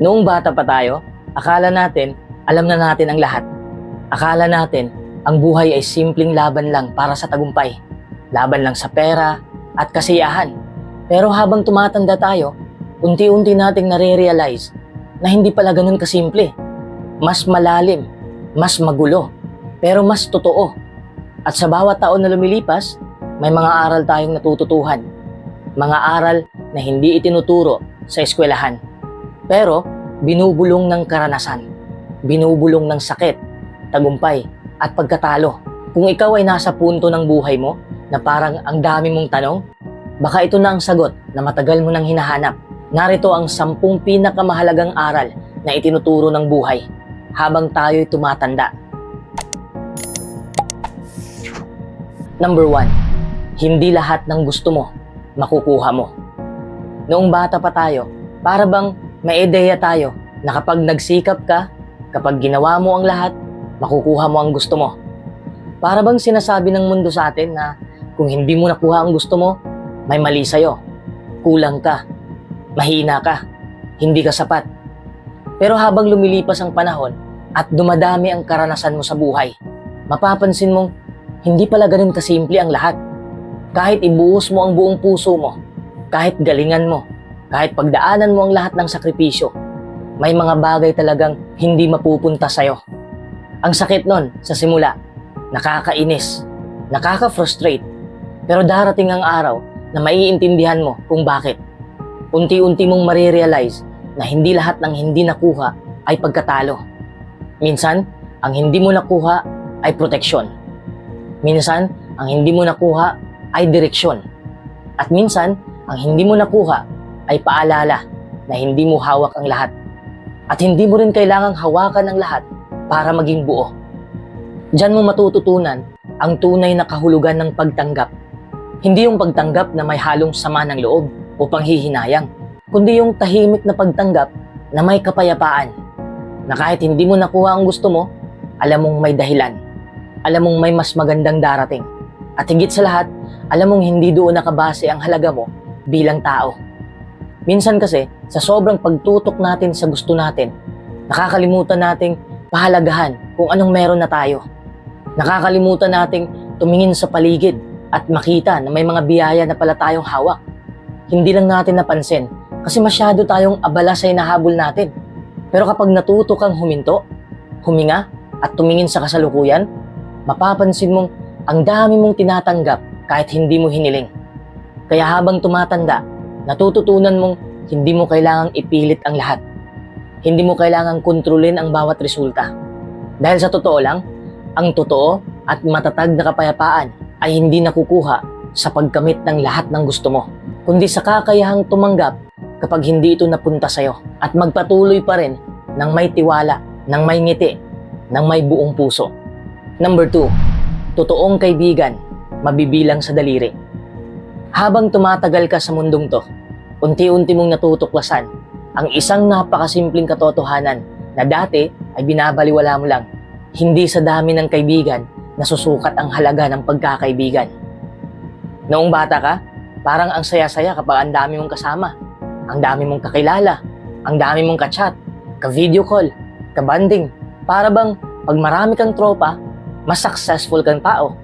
Noong bata pa tayo, akala natin alam na natin ang lahat. Akala natin ang buhay ay simpleng laban lang para sa tagumpay. Laban lang sa pera at kasiyahan. Pero habang tumatanda tayo, unti-unti nating nare-realize na hindi pala ganun kasimple. Mas malalim, mas magulo, pero mas totoo. At sa bawat taon na lumilipas, may mga aral tayong natututuhan. Mga aral na hindi itinuturo sa eskwelahan. Pero binubulong ng karanasan, binubulong ng sakit, tagumpay at pagkatalo. Kung ikaw ay nasa punto ng buhay mo na parang ang dami mong tanong, baka ito na ang sagot na matagal mo nang hinahanap. Narito ang sampung pinakamahalagang aral na itinuturo ng buhay habang tayo'y tumatanda. Number one, hindi lahat ng gusto mo, makukuha mo. Noong bata pa tayo, para bang may ideya tayo na kapag nagsikap ka, kapag ginawa mo ang lahat, makukuha mo ang gusto mo. Para bang sinasabi ng mundo sa atin na kung hindi mo nakuha ang gusto mo, may mali sa'yo. Kulang ka. Mahina ka. Hindi ka sapat. Pero habang lumilipas ang panahon at dumadami ang karanasan mo sa buhay, mapapansin mong hindi pala ganun kasimple ang lahat. Kahit ibuhos mo ang buong puso mo, kahit galingan mo, kahit pagdaanan mo ang lahat ng sakripisyo, may mga bagay talagang hindi mapupunta sa'yo. Ang sakit nun sa simula, nakakainis, nakaka-frustrate, pero darating ang araw na maiintindihan mo kung bakit. Unti-unti mong marirealize na hindi lahat ng hindi nakuha ay pagkatalo. Minsan, ang hindi mo nakuha ay proteksyon. Minsan, ang hindi mo nakuha ay direksyon. At minsan, ang hindi mo nakuha ay paalala na hindi mo hawak ang lahat. At hindi mo rin kailangang hawakan ang lahat para maging buo. Diyan mo matututunan ang tunay na kahulugan ng pagtanggap. Hindi yung pagtanggap na may halong sama ng loob o panghihinayang, kundi yung tahimik na pagtanggap na may kapayapaan. Na kahit hindi mo nakuha ang gusto mo, alam mong may dahilan. Alam mong may mas magandang darating. At higit sa lahat, alam mong hindi doon nakabase ang halaga mo bilang tao. Minsan kasi, sa sobrang pagtutok natin sa gusto natin, nakakalimutan nating pahalagahan kung anong meron na tayo. Nakakalimutan nating tumingin sa paligid at makita na may mga biyaya na pala tayong hawak. Hindi lang natin napansin kasi masyado tayong abala sa inahabol natin. Pero kapag natuto kang huminto, huminga at tumingin sa kasalukuyan, mapapansin mong ang dami mong tinatanggap kahit hindi mo hiniling. Kaya habang tumatanda, natututunan mong hindi mo kailangang ipilit ang lahat. Hindi mo kailangang kontrolin ang bawat resulta. Dahil sa totoo lang, ang totoo at matatag na kapayapaan ay hindi nakukuha sa pagkamit ng lahat ng gusto mo, kundi sa kakayahang tumanggap kapag hindi ito napunta sa'yo at magpatuloy pa rin ng may tiwala, ng may ngiti, ng may buong puso. Number two, totoong kaibigan, mabibilang sa daliri. Habang tumatagal ka sa mundong to, unti-unti mong natutuklasan ang isang napakasimpleng katotohanan na dati ay binabaliwala mo lang. Hindi sa dami ng kaibigan nasusukat ang halaga ng pagkakaibigan. Noong bata ka, parang ang saya-saya kapag ang dami mong kasama, ang dami mong kakilala, ang dami mong kachat, ka-video call, ka-banding. Para bang pag marami kang tropa, mas successful kang tao.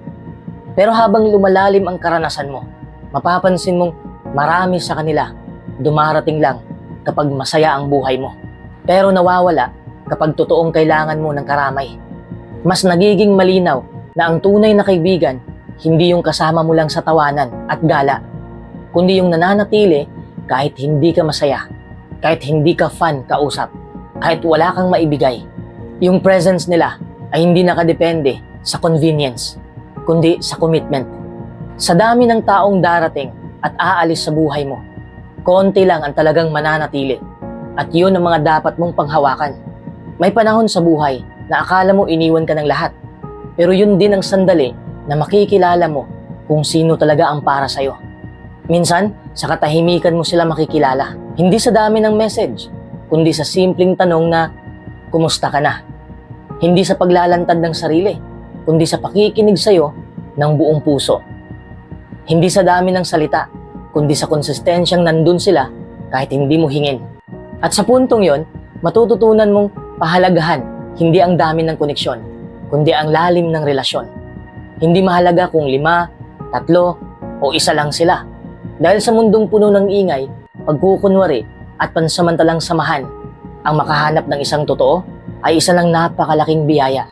Pero habang lumalalim ang karanasan mo, mapapansin mong marami sa kanila dumarating lang kapag masaya ang buhay mo. Pero nawawala kapag totoong kailangan mo ng karamay. Mas nagiging malinaw na ang tunay na kaibigan hindi yung kasama mo lang sa tawanan at gala, kundi yung nananatili kahit hindi ka masaya, kahit hindi ka fun kausap, kahit wala kang maibigay. Yung presence nila ay hindi nakadepende sa convenience, kundi sa commitment. Sa dami ng taong darating at aalis sa buhay mo, konti lang ang talagang mananatili. At yun ang mga dapat mong panghawakan. May panahon sa buhay na akala mo iniwan ka ng lahat. Pero yun din ang sandali na makikilala mo kung sino talaga ang para sa'yo. Minsan, sa katahimikan mo sila makikilala. Hindi sa dami ng message, kundi sa simpleng tanong na, Kumusta ka na? Hindi sa paglalantad ng sarili, kundi sa pakikinig sa'yo ng buong puso. Hindi sa dami ng salita, kundi sa konsistensyang nandun sila kahit hindi mo hingin. At sa puntong yon, matututunan mong pahalagahan hindi ang dami ng koneksyon, kundi ang lalim ng relasyon. Hindi mahalaga kung lima, tatlo, o isa lang sila. Dahil sa mundong puno ng ingay, pagkukunwari at pansamantalang samahan, ang makahanap ng isang totoo ay isa lang napakalaking biyaya.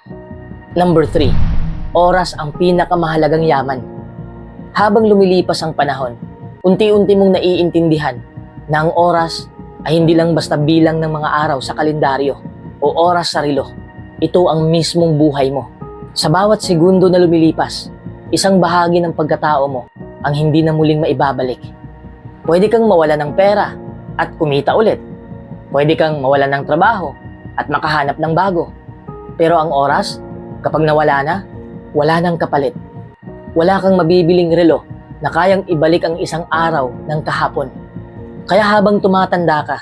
Number 3. Oras ang pinakamahalagang yaman. Habang lumilipas ang panahon, unti-unti mong naiintindihan na ang oras ay hindi lang basta bilang ng mga araw sa kalendaryo o oras sa relo. Ito ang mismong buhay mo. Sa bawat segundo na lumilipas, isang bahagi ng pagkatao mo ang hindi na muling maibabalik. Pwede kang mawala ng pera at kumita ulit. Pwede kang mawala ng trabaho at makahanap ng bago. Pero ang oras, kapag nawala na, wala nang kapalit. Wala kang mabibiling relo na kayang ibalik ang isang araw ng kahapon. Kaya habang tumatanda ka,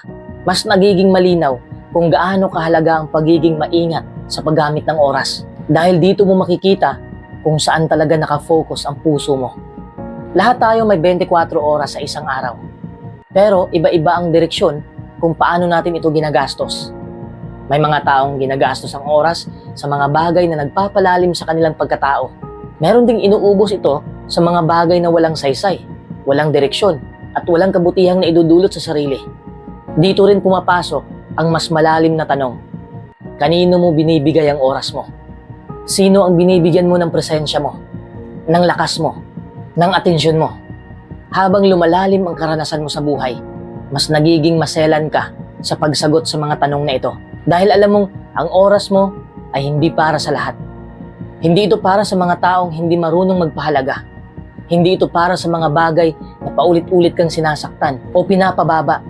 mas nagiging malinaw kung gaano kahalaga ang pagiging maingat sa paggamit ng oras. Dahil dito mo makikita kung saan talaga nakafocus ang puso mo. Lahat tayo may 24 oras sa isang araw. Pero iba-iba ang direksyon kung paano natin ito ginagastos. May mga taong ginagastos ang oras sa mga bagay na nagpapalalim sa kanilang pagkatao. Meron ding inuubos ito sa mga bagay na walang saysay, walang direksyon, at walang kabutihang na idudulot sa sarili. Dito rin pumapasok ang mas malalim na tanong. Kanino mo binibigay ang oras mo? Sino ang binibigyan mo ng presensya mo? Ng lakas mo? Ng atensyon mo? Habang lumalalim ang karanasan mo sa buhay, mas nagiging maselan ka sa pagsagot sa mga tanong na ito. Dahil alam mong ang oras mo ay hindi para sa lahat. Hindi ito para sa mga taong hindi marunong magpahalaga. Hindi ito para sa mga bagay na paulit-ulit kang sinasaktan o pinapababa.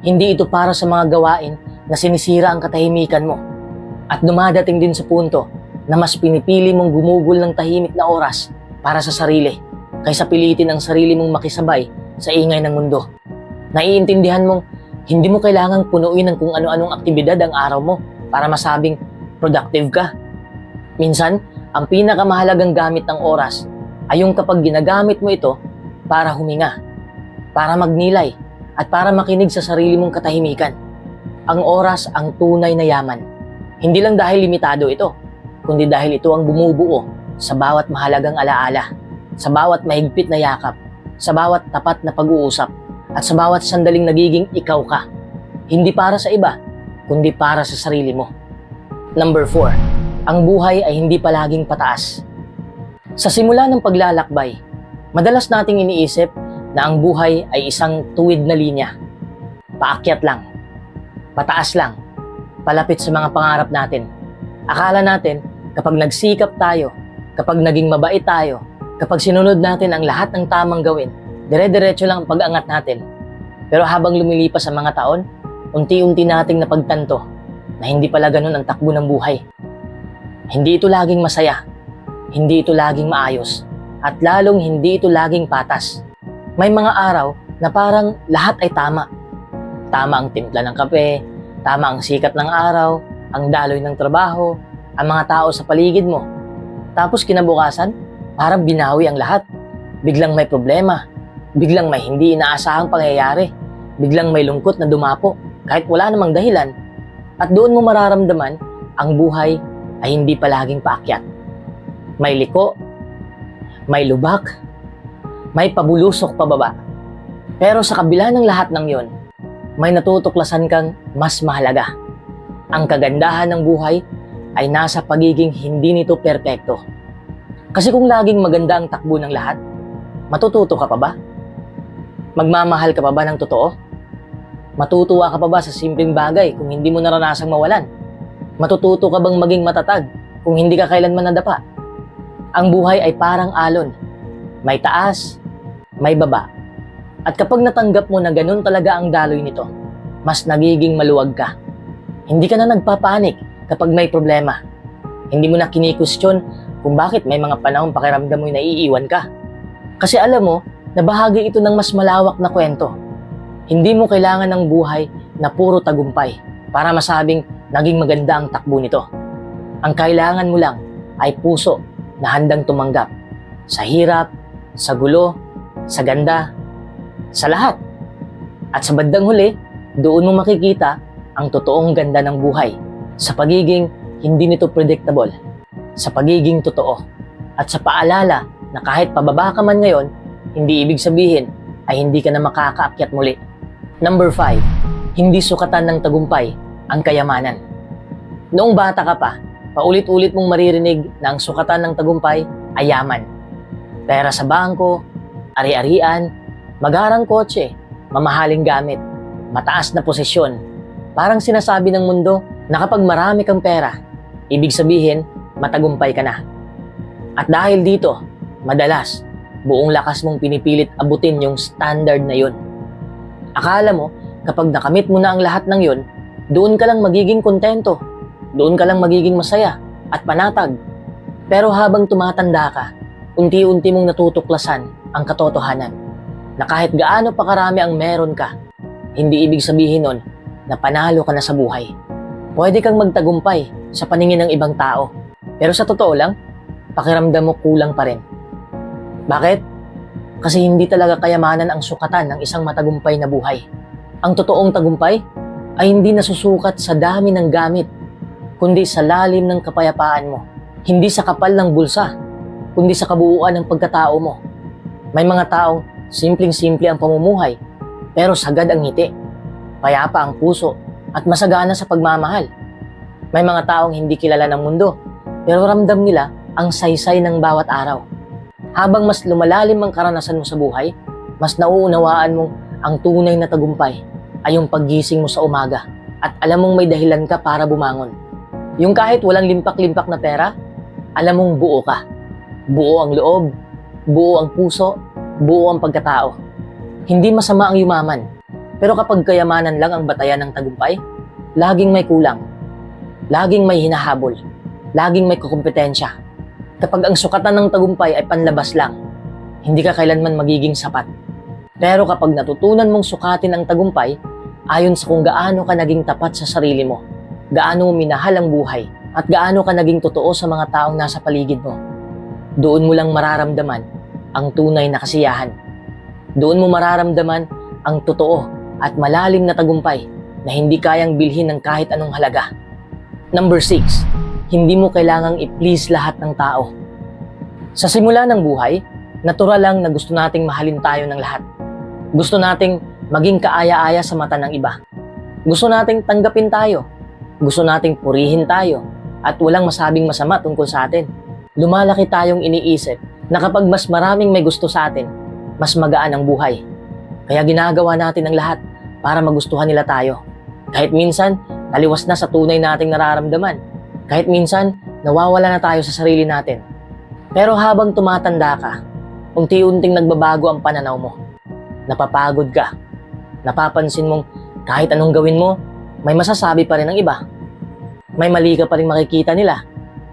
Hindi ito para sa mga gawain na sinisira ang katahimikan mo. At dumadating din sa punto na mas pinipili mong gumugol ng tahimik na oras para sa sarili kaysa pilitin ang sarili mong makisabay sa ingay ng mundo. Naiintindihan mong hindi mo kailangang punuin ng kung ano-anong aktibidad ang araw mo para masabing productive ka. Minsan, ang pinakamahalagang gamit ng oras ay yung kapag ginagamit mo ito para huminga, para magnilay, at para makinig sa sarili mong katahimikan. Ang oras ang tunay na yaman. Hindi lang dahil limitado ito, kundi dahil ito ang bumubuo sa bawat mahalagang alaala, sa bawat mahigpit na yakap, sa bawat tapat na pag-uusap, at sa bawat sandaling nagiging ikaw ka. Hindi para sa iba, kundi para sa sarili mo. Number 4. Ang buhay ay hindi palaging pataas. Sa simula ng paglalakbay, madalas nating iniisip na ang buhay ay isang tuwid na linya. Paakyat lang, pataas lang, palapit sa mga pangarap natin. Akala natin, kapag nagsikap tayo, kapag naging mabait tayo, kapag sinunod natin ang lahat ng tamang gawin, dire-diretso lang ang pag-angat natin. Pero habang lumilipas ang mga taon, unti-unti nating napagtanto na hindi pala ganun ang takbo ng buhay. Hindi ito laging masaya, hindi ito laging maayos, at lalong hindi ito laging patas. May mga araw na parang lahat ay tama. Tama ang timpla ng kape, tama ang sikat ng araw, ang daloy ng trabaho, ang mga tao sa paligid mo. Tapos kinabukasan, parang binawi ang lahat. Biglang may problema, biglang may hindi inaasahang pangyayari, biglang may lungkot na dumapo kahit wala namang dahilan. At doon mo mararamdaman ang buhay ay hindi palaging paakyat. May liko, may lubak, may pabulusok pababa. Pero sa kabila ng lahat ng yon, may natutuklasan kang mas mahalaga. Ang kagandahan ng buhay ay nasa pagiging hindi nito perpekto. Kasi kung laging maganda ang takbo ng lahat, matututo ka pa ba? Magmamahal ka pa ba ng totoo? Matutuwa ka pa ba sa simpleng bagay kung hindi mo naranasang mawalan? Matututo ka bang maging matatag kung hindi ka kailanman nadapa? Ang buhay ay parang alon. May taas, may baba. At kapag natanggap mo na ganun talaga ang daloy nito, mas nagiging maluwag ka. Hindi ka na nagpapanik kapag may problema. Hindi mo na kinikwestiyon kung bakit may mga panahon pakiramdam mo'y naiiwan ka. Kasi alam mo na bahagi ito ng mas malawak na kwento. Hindi mo kailangan ng buhay na puro tagumpay para masabing naging maganda ang takbo nito. Ang kailangan mo lang ay puso na handang tumanggap sa hirap, sa gulo, sa ganda, sa lahat. At sa bandang huli, doon mo makikita ang totoong ganda ng buhay sa pagiging hindi nito predictable, sa pagiging totoo, at sa paalala na kahit pababa ka man ngayon, hindi ibig sabihin ay hindi ka na makakaakyat muli. Number 5. Hindi sukatan ng tagumpay ang kayamanan. Noong bata ka pa, paulit-ulit mong maririnig na ang sukatan ng tagumpay ay yaman. Pera sa bangko, ari-arian, magarang kotse, mamahaling gamit, mataas na posisyon. Parang sinasabi ng mundo na kapag marami kang pera, ibig sabihin matagumpay ka na. At dahil dito, madalas, buong lakas mong pinipilit abutin yung standard na yun. Akala mo, kapag nakamit mo na ang lahat ng yun, doon ka lang magiging kontento, doon ka lang magiging masaya at panatag. Pero habang tumatanda ka, unti-unti mong natutuklasan ang katotohanan na kahit gaano pa karami ang meron ka, hindi ibig sabihin nun na panalo ka na sa buhay. Pwede kang magtagumpay sa paningin ng ibang tao, pero sa totoo lang, pakiramdam mo kulang pa rin. Bakit? Kasi hindi talaga kayamanan ang sukatan ng isang matagumpay na buhay. Ang totoong tagumpay ay hindi nasusukat sa dami ng gamit, kundi sa lalim ng kapayapaan mo. Hindi sa kapal ng bulsa, kundi sa kabuuan ng pagkatao mo. May mga taong simpleng-simple ang pamumuhay, pero sagad ang ngiti, payapa ang puso, at masagana sa pagmamahal. May mga taong hindi kilala ng mundo, pero ramdam nila ang saysay ng bawat araw. Habang mas lumalalim ang karanasan mo sa buhay, mas nauunawaan mong ang tunay na tagumpay ay yung paggising mo sa umaga at alam mong may dahilan ka para bumangon. Yung kahit walang limpak-limpak na pera, alam mong buo ka. Buo ang loob, buo ang puso, buo ang pagkatao. Hindi masama ang yumaman, pero kapag kayamanan lang ang batayan ng tagumpay, laging may kulang. Laging may hinahabol. Laging may kukumpetensya. Kapag ang sukatan ng tagumpay ay panlabas lang, hindi ka kailanman magiging sapat. Pero kapag natutunan mong sukatin ang tagumpay, ayon sa kung gaano ka naging tapat sa sarili mo, gaano mo minahal ang buhay, at gaano ka naging totoo sa mga taong nasa paligid mo, doon mo lang mararamdaman ang tunay na kasiyahan. Doon mo mararamdaman ang totoo at malalim na tagumpay na hindi kayang bilhin ng kahit anong halaga. Number 6, hindi mo kailangang i-please lahat ng tao. Sa simula ng buhay, natural lang na gusto nating mahalin tayo ng lahat. Gusto nating maging kaaya-aya sa mata ng iba. Gusto nating tanggapin tayo. Gusto nating purihin tayo. At walang masabing masama tungkol sa atin. Lumalaki tayong iniisip na kapag mas maraming may gusto sa atin, mas magaan ang buhay. Kaya ginagawa natin ang lahat para magustuhan nila tayo. Kahit minsan, taliwas na sa tunay nating nararamdaman. Kahit minsan, nawawala na tayo sa sarili natin. Pero habang tumatanda ka, unti-unting nagbabago ang pananaw mo. Napapagod ka. Napapansin mong kahit anong gawin mo, may masasabi pa rin ang iba. May mali ka pa rin makikita nila.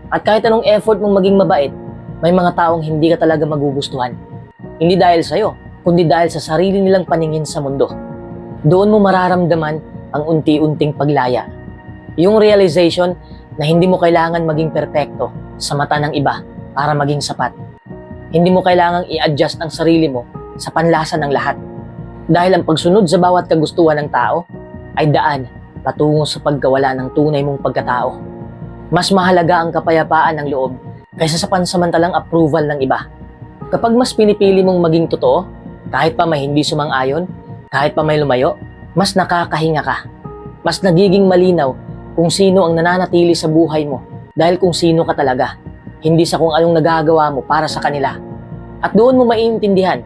At kahit anong effort mong maging mabait, may mga taong hindi ka talaga magugustuhan. Hindi dahil sa'yo, kundi dahil sa sarili nilang paningin sa mundo. Doon mo mararamdaman ang unti-unting paglaya. Yung realization na hindi mo kailangan maging perpekto sa mata ng iba para maging sapat. Hindi mo kailangang i-adjust ang sarili mo sa panlasa ng lahat. Dahil ang pagsunod sa bawat kagustuhan ng tao ay daan patungo sa pagkawala ng tunay mong pagkatao. Mas mahalaga ang kapayapaan ng loob kaysa sa pansamantalang approval ng iba. Kapag mas pinipili mong maging totoo, kahit pa may hindi sumang-ayon, kahit pa may lumayo, mas nakakahinga ka. Mas nagiging malinaw kung sino ang nananatili sa buhay mo dahil kung sino ka talaga, hindi sa kung anong nagagawa mo para sa kanila. At doon mo maiintindihan,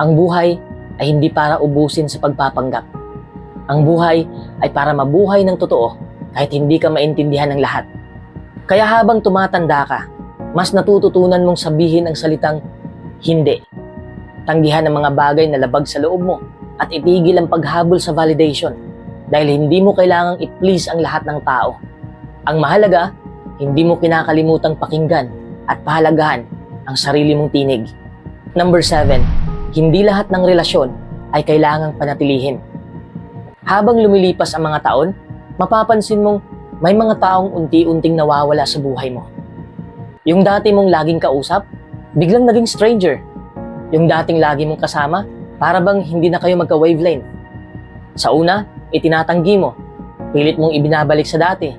ang buhay ay hindi para ubusin sa pagpapanggap. Ang buhay ay para mabuhay ng totoo kahit hindi ka maintindihan ng lahat. Kaya habang tumatanda ka, mas natututunan mong sabihin ang salitang hindi. Tanggihan ang mga bagay na labag sa loob mo at itigil ang paghabol sa validation dahil hindi mo kailangang i-please ang lahat ng tao. Ang mahalaga, hindi mo kinakalimutang pakinggan at pahalagahan ang sarili mong tinig. Number 7, hindi lahat ng relasyon ay kailangang panatilihin. Habang lumilipas ang mga taon, mapapansin mong may mga taong unti-unting nawawala sa buhay mo. Yung dati mong laging kausap, biglang naging stranger. Yung dating lagi mong kasama, para bang hindi na kayo magka-wavelength. Sa una, itinatanggi mo. Pilit mong ibinabalik sa dati.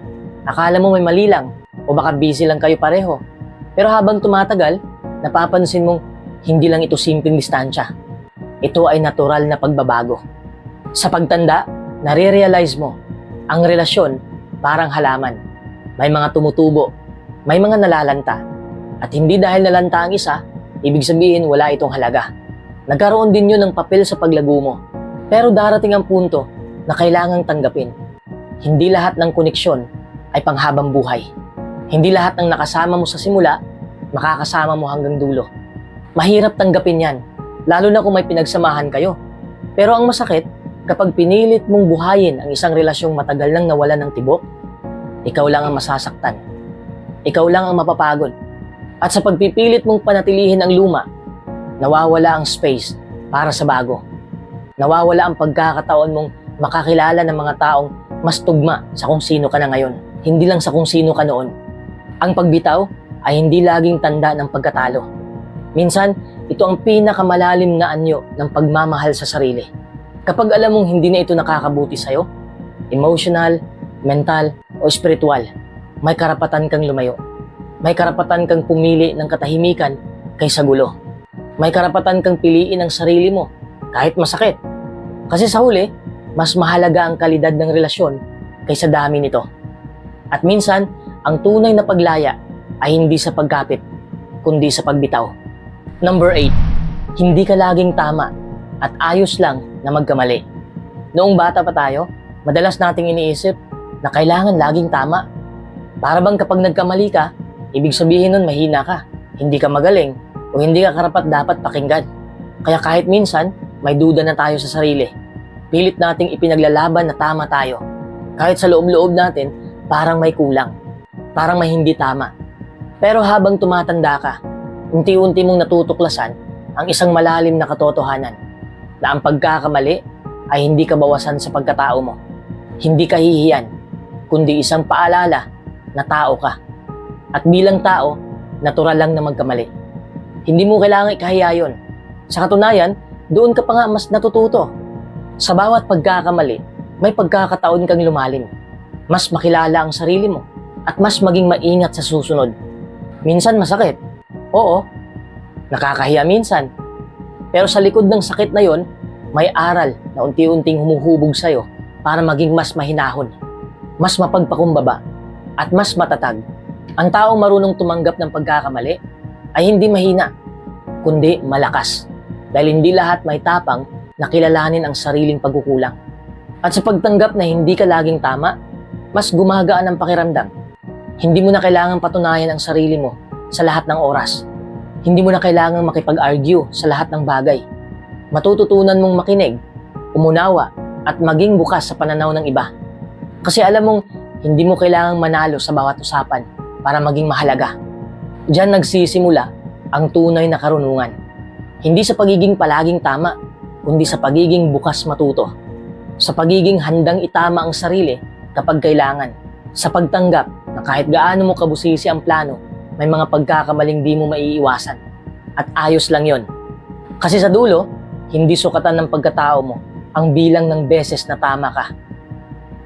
Akala mo may mali lang o baka busy lang kayo pareho. Pero habang tumatagal, napapansin mong hindi lang ito simpleng distansya. Ito ay natural na pagbabago. Sa pagtanda, nare-realize mo, ang relasyon parang halaman. May mga tumutubo, may mga nalalanta. At hindi dahil nalanta ang isa, ibig sabihin wala itong halaga. Nagkaroon din yun ng papel sa paglago mo. Pero darating ang punto na kailangang tanggapin. Hindi lahat ng koneksyon ay panghabang buhay. Hindi lahat ng nakasama mo sa simula, makakasama mo hanggang dulo. Mahirap tanggapin yan, lalo na kung may pinagsamahan kayo. Pero ang masakit, kapag pinilit mong buhayin ang isang relasyong matagal nang nawala ng tibok, ikaw lang ang masasaktan. Ikaw lang ang mapapagod. At sa pagpipilit mong panatilihin ang luma, nawawala ang space para sa bago. Nawawala ang pagkakataon mong makakilala ng mga taong mas tugma sa kung sino ka na ngayon, hindi lang sa kung sino ka noon. Ang pagbitaw ay hindi laging tanda ng pagkatalo. Minsan, ito ang pinakamalalim na anyo ng pagmamahal sa sarili. Kapag alam mong hindi na ito nakakabuti sa'yo, emotional, mental, o spiritual, may karapatan kang lumayo. May karapatan kang pumili ng katahimikan kaysa gulo. May karapatan kang piliin ang sarili mo kahit masakit. Kasi sa huli, mas mahalaga ang kalidad ng relasyon kaysa dami nito. At minsan, ang tunay na paglaya ay hindi sa pagkapit, kundi sa pagbitaw. Number 8. Hindi ka laging tama at ayos lang na magkamali. Noong bata pa tayo, madalas nating iniisip na kailangan laging tama. Para bang kapag nagkamali ka, ibig sabihin nun mahina ka, hindi ka magaling, o hindi ka karapat dapat pakinggan. Kaya kahit minsan, may duda na tayo sa sarili. Pilit nating ipinaglalaban na tama tayo. Kahit sa loob-loob natin, parang may kulang. Parang may hindi tama. Pero habang tumatanda ka, unti-unti mong natutuklasan ang isang malalim na katotohanan na ang pagkakamali ay hindi kabawasan sa pagkatao mo. Hindi kahihiyan, kundi isang paalala na tao ka. At bilang tao, natural lang na magkamali. Hindi mo kailangan ikahiya yun. Sa katunayan, doon ka pa nga mas natututo. Sa bawat pagkakamali, may pagkakataon kang lumalim. Mas makilala ang sarili mo at mas maging maingat sa susunod. Minsan masakit. Oo, nakakahiya minsan. Pero sa likod ng sakit na yon, may aral na unti-unting humuhubog sa'yo para maging mas mahinahon, mas mapagpakumbaba, at mas matatag. Ang taong marunong tumanggap ng pagkakamali ay hindi mahina, kundi malakas. Dahil hindi lahat may tapang na kilalanin ang sariling pagkukulang. At sa pagtanggap na hindi ka laging tama, mas gumagaan ang pakiramdam. Hindi mo na kailangang patunayan ang sarili mo sa lahat ng oras. Hindi mo na kailangang makipag-argue sa lahat ng bagay. Matututunan mong makinig, umunawa, at maging bukas sa pananaw ng iba. Kasi alam mong hindi mo kailangang manalo sa bawat usapan para maging mahalaga. Diyan nagsisimula ang tunay na karunungan. Hindi sa pagiging palaging tama, kundi sa pagiging bukas matuto. Sa pagiging handang itama ang sarili kapag kailangan. Sa pagtanggap na kahit gaano mo kabusisi ang plano, may mga pagkakamaling di mo maiiwasan. At ayos lang yon. Kasi sa dulo, hindi sukatan ng pagkatao mo ang bilang ng beses na tama ka.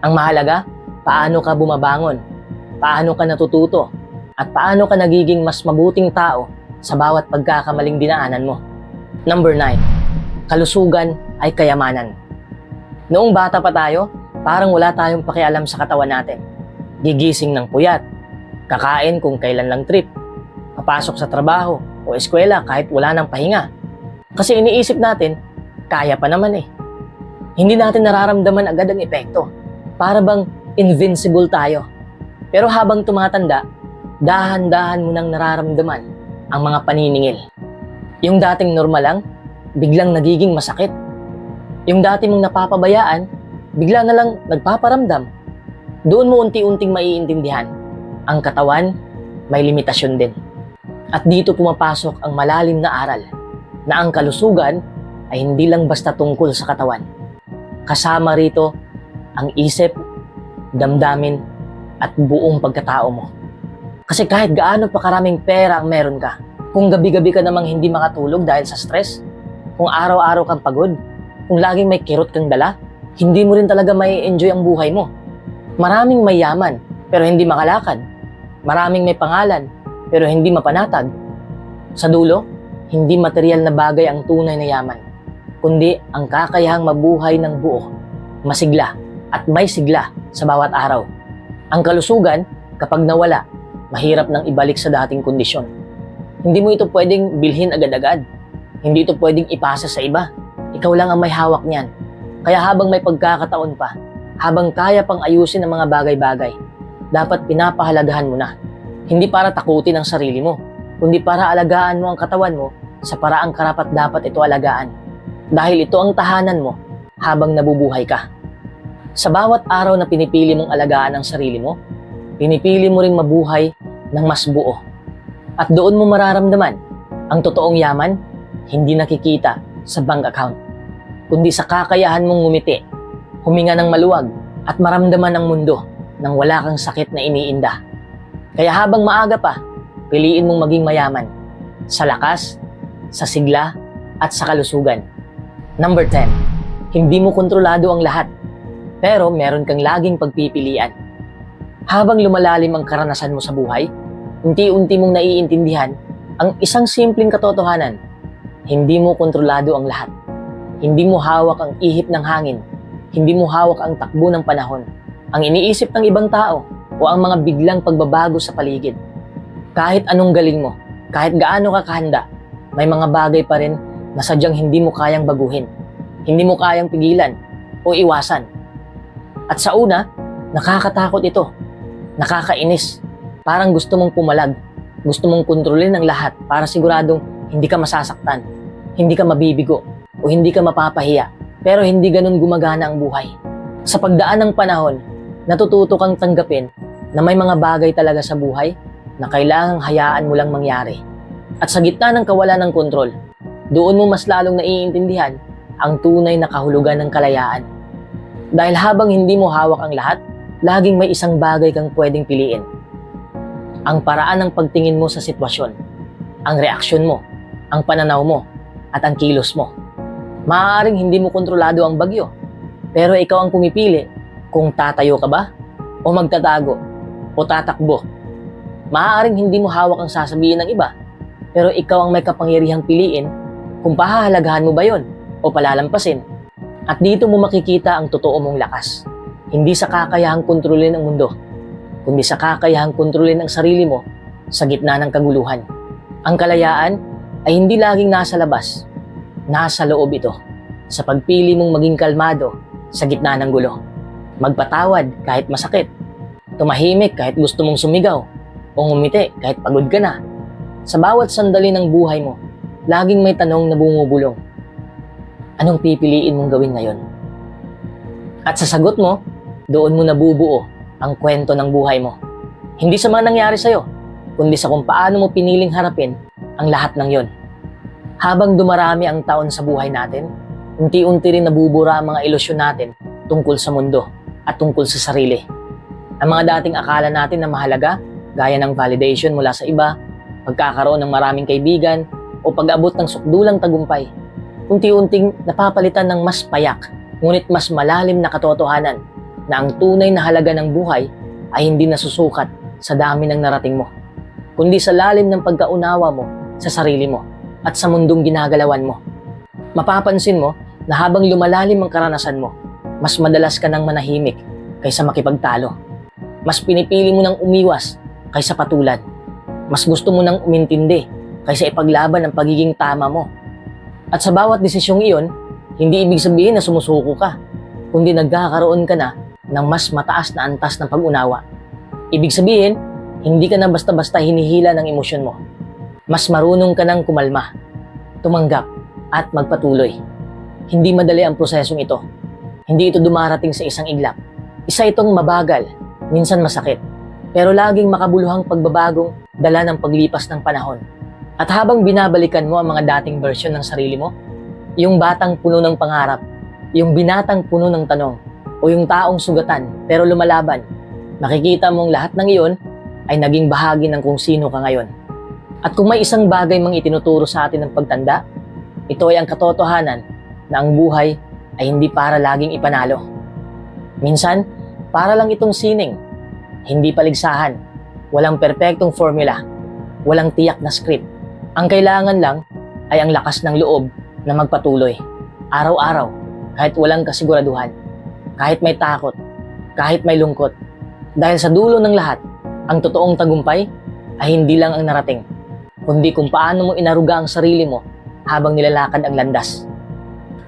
Ang mahalaga, paano ka bumabangon, paano ka natututo, at paano ka nagiging mas mabuting tao sa bawat pagkakamaling dinaanan mo. Number 9. Kalusugan ay kayamanan. Noong bata pa tayo, parang wala tayong pakialam sa katawan natin. Gigising ng puyat, kakain kung kailan lang trip, papasok sa trabaho o eskwela kahit wala nang pahinga. Kasi iniisip natin, kaya pa naman eh. Hindi natin nararamdaman agad ang epekto. Para bang invincible tayo. Pero habang tumatanda, dahan-dahan mo nang nararamdaman ang mga paniningil. Yung dating normal lang, biglang nagiging masakit. Yung dati mong napapabayaan, bigla na lang nagpaparamdam. Doon mo unti-unting maiintindihan. Ang katawan, may limitasyon din. At dito pumapasok ang malalim na aral na ang kalusugan ay hindi lang basta tungkol sa katawan. Kasama rito ang isip, damdamin, at buong pagkatao mo. Kasi kahit gaano pa karaming pera ang meron ka, kung gabi-gabi ka namang hindi makatulog dahil sa stress, kung araw-araw kang pagod, kung laging may kirot kang dala, hindi mo rin talaga may enjoy ang buhay mo. Maraming mayaman pero hindi makalakad. Maraming may pangalan pero hindi mapanatag. Sa dulo, hindi material na bagay ang tunay na yaman, kundi ang kakayahang mabuhay ng buo, masigla at may sigla sa bawat araw. Ang kalusugan, kapag nawala, mahirap nang ibalik sa dating kondisyon. Hindi mo ito pwedeng bilhin agad-agad. Hindi ito pwedeng ipasa sa iba. Ikaw lang ang may hawak niyan. Kaya habang may pagkakataon pa, habang kaya pang ayusin ang mga bagay-bagay, dapat pinapahalagahan mo na. Hindi para takutin ang sarili mo, kundi para alagaan mo ang katawan mo sa paraang karapat dapat ito alagaan. Dahil ito ang tahanan mo habang nabubuhay ka. Sa bawat araw na pinipili mong alagaan ang sarili mo, pinipili mo ring mabuhay ng mas buo. At doon mo mararamdaman ang totoong yaman, hindi nakikita sa bank account, kundi sa kakayahan mong ngumiti, huminga ng maluwag, at maramdaman ang mundo nang wala kang sakit na iniinda. Kaya habang maaga pa, piliin mong maging mayaman sa lakas, sa sigla, at sa kalusugan. Number 10. Hindi mo kontrolado ang lahat, pero meron kang laging pagpipilian. Habang lumalalim ang karanasan mo sa buhay, unti-unti mong naiintindihan ang isang simpleng katotohanan. Hindi mo kontrolado ang lahat. Hindi mo hawak ang ihip ng hangin. Hindi mo hawak ang takbo ng panahon. Ang iniisip ng ibang tao o ang mga biglang pagbabago sa paligid. Kahit anong galing mo, kahit gaano ka kahanda, may mga bagay pa rin na sadyang hindi mo kayang baguhin. Hindi mo kayang pigilan o iwasan. At sa una, nakakatakot ito. Nakakainis. Parang gusto mong pumalag. Gusto mong kontrolin ang lahat para siguradong hindi ka masasaktan, hindi ka mabibigo, o hindi ka mapapahiya. Pero hindi ganun gumagana ang buhay. Sa pagdaan ng panahon, natututo kang tanggapin na may mga bagay talaga sa buhay na kailangang hayaan mo lang mangyari. At sa gitna ng kawalan ng kontrol, doon mo mas lalong naiintindihan ang tunay na kahulugan ng kalayaan. Dahil habang hindi mo hawak ang lahat, laging may isang bagay kang pwedeng piliin. Ang paraan ng pagtingin mo sa sitwasyon, ang reaksyon mo, ang pananaw mo, at ang kilos mo. Maaaring hindi mo kontrolado ang bagyo, pero ikaw ang pumipili kung tatayo ka ba, o magtatago, o tatakbo. Maaaring hindi mo hawak ang sasabihin ng iba, pero ikaw ang may kapangyarihang piliin kung pahahalagahan mo ba yon o palalampasin. At dito mo makikita ang totoo mong lakas. Hindi sa kakayahang kontrolin ang mundo, kundi sa kakayahang kontrolin ang sarili mo sa gitna ng kaguluhan. Ang kalayaan ay hindi laging nasa labas, nasa loob ito, sa pagpili mong maging kalmado sa gitna ng gulo. Magpatawad kahit masakit, tumahimik kahit gusto mong sumigaw, o ngumiti kahit pagod ka na. Sa bawat sandali ng buhay mo, laging may tanong na bumubulong. Anong pipiliin mong gawin ngayon? At sa sagot mo, doon mo nabubuo ang kwento ng buhay mo. Hindi sa mga nangyari sa'yo, kundi sa kung paano mo piniling harapin ang lahat ng yon. Habang dumarami ang taon sa buhay natin, unti-unti rin nabubura ang mga ilusyon natin tungkol sa mundo at tungkol sa sarili. Ang mga dating akala natin na mahalaga, gaya ng validation mula sa iba, pagkakaroon ng maraming kaibigan, o pag-abot ng sukdulang tagumpay, unti-unting napapalitan ng mas payak, ngunit mas malalim na katotohanan na ang tunay na halaga ng buhay ay hindi nasusukat sa dami ng narating mo, kundi sa lalim ng pagkaunawa mo sa sarili mo at sa mundong ginagalawan mo. Mapapansin mo na habang lumalalim ang karanasan mo, mas madalas ka nang manahimik kaysa makipagtalo. Mas pinipili mo nang umiwas kaysa patulan. Mas gusto mo nang umintindi kaysa ipaglaban ang pagiging tama mo. At sa bawat desisyong iyon, hindi ibig sabihin na sumusuko ka, kundi nagkakaroon ka na ng mas mataas na antas ng pag-unawa. Ibig sabihin, hindi ka na basta-basta hinihila ng emosyon mo. Mas marunong ka nang kumalma, tumanggap, at magpatuloy. Hindi madali ang prosesong ito. Hindi ito dumarating sa isang iglap. Isa itong mabagal, minsan masakit, pero laging makabuluhang pagbabagong dala ng paglipas ng panahon. At habang binabalikan mo ang mga dating version ng sarili mo, yung batang puno ng pangarap, yung binatang puno ng tanong, o yung taong sugatan pero lumalaban, makikita mong lahat ng iyon ay naging bahagi ng kung sino ka ngayon. At kung may isang bagay mang itinuturo sa atin ng pagtanda, ito ay ang katotohanan na ang buhay ay hindi para laging ipanalo. Minsan, para lang itong sining. Hindi paligsahan. Walang perpektong formula. Walang tiyak na script. Ang kailangan lang ay ang lakas ng loob na magpatuloy. Araw-araw, kahit walang kasiguraduhan. Kahit may takot. Kahit may lungkot. Dahil sa dulo ng lahat, ang totoong tagumpay ay hindi lang ang narating, kundi kung paano mo inaruga ang sarili mo habang nilalakad ang landas.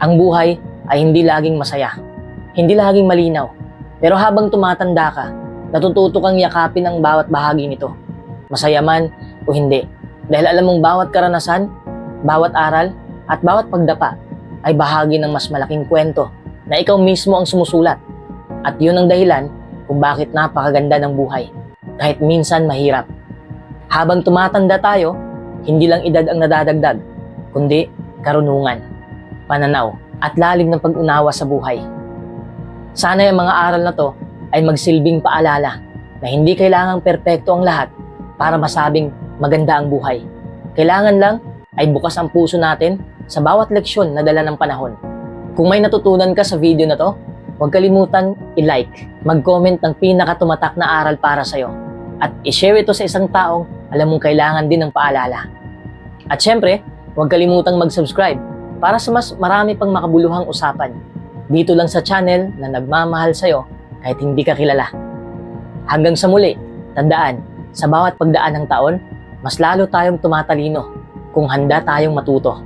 Ang buhay ay hindi laging masaya, hindi laging malinaw, pero habang tumatanda ka, natututo kang yakapin ang bawat bahagi nito. Masaya man o hindi, dahil alam mong bawat karanasan, bawat aral, at bawat pagdapa ay bahagi ng mas malaking kwento na ikaw mismo ang sumusulat. At yun ang dahilan kung bakit napakaganda ng buhay, kahit minsan mahirap. Habang tumatanda tayo, hindi lang edad ang nadadagdag, kundi karunungan, pananaw, at lalim ng pag-unawa sa buhay. Sana yung mga aral na to ay magsilbing paalala na hindi kailangang perpekto ang lahat para masabing maganda ang buhay. Kailangan lang ay bukas ang puso natin sa bawat leksyon na dala ng panahon. Kung may natutunan ka sa video na to, huwag kalimutan i-like, mag-comment ng pinakatumatak na aral para sa'yo, at i-share ito sa isang taong alam mong kailangan din ng paalala. At syempre, huwag kalimutang mag-subscribe para sa mas marami pang makabuluhang usapan. Dito lang sa channel na nagmamahal sa'yo kahit hindi ka kilala. Hanggang sa muli, tandaan, sa bawat pagdaan ng taon, mas lalo tayong tumatalino kung handa tayong matuto.